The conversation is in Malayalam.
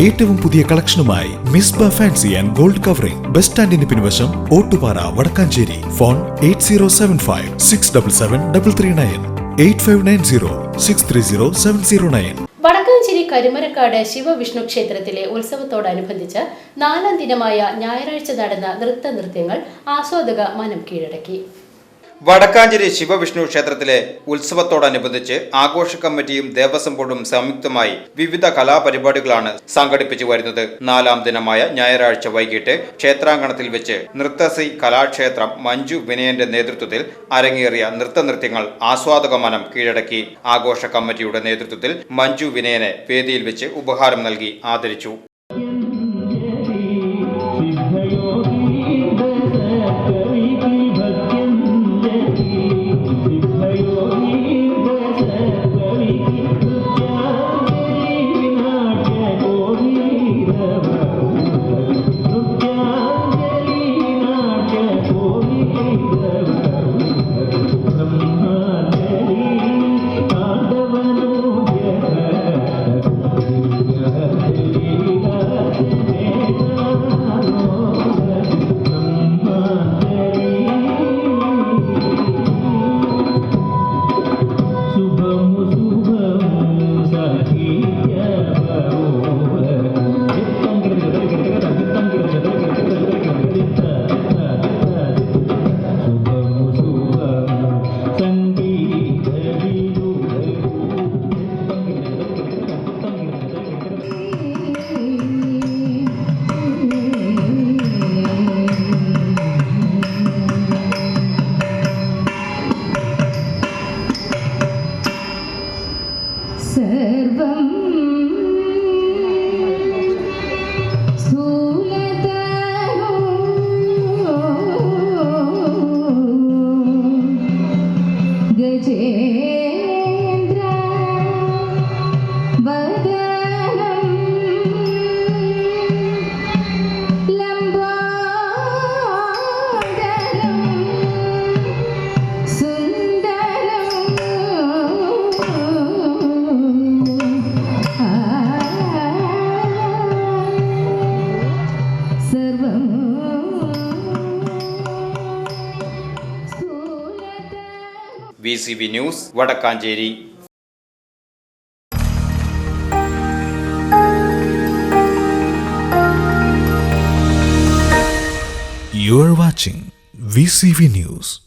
ഏറ്റവും പുതിയ കളക്ഷനുമായി Misba fancy and gold covering. Bus സ്റ്റാൻഡിന് പിൻവശം Ottupara Vadakkanchery. Phone eight zero seven five six double seven double three nine. Eight five nine zero six three zero seven zero nine. Vadakkanchery Karumarakkad Shivavishnu ക്ഷേത്രത്തിലെ ഉത്സവത്തോടനുബന്ധിച്ച് നാലാം ദിനമായ ഞായറാഴ്ച നടന്ന നൃത്ത നൃത്യങ്ങൾ ആസ്വാദക മനം കീഴടക്കി. വടക്കാഞ്ചേരി ശിവവിഷ്ണു ക്ഷേത്രത്തിലെ ഉത്സവത്തോടനുബന്ധിച്ച് ആഘോഷ കമ്മിറ്റിയും ദേവസ്വം ബോർഡും സംയുക്തമായി വിവിധ കലാപരിപാടികളാണ് സംഘടിപ്പിച്ചു വരുന്നത്. നാലാം ദിനമായ ഞായറാഴ്ച വൈകിട്ട് ക്ഷേത്രാങ്കണത്തിൽ വെച്ച് നൃത്തശ്രീ കലാക്ഷേത്രം മഞ്ജു വിനയന്റെ നേതൃത്വത്തിൽ അരങ്ങേറിയ നൃത്തനൃത്യങ്ങൾ ആസ്വാദകമനം കീഴടക്കി. ആഘോഷ കമ്മിറ്റിയുടെ നേതൃത്വത്തിൽ മഞ്ജു വിനയനെ വേദിയിൽ വെച്ച് ഉപഹാരം നൽകി ആദരിച്ചു. যে V C V news Vadakkanchery You are watching VCV News.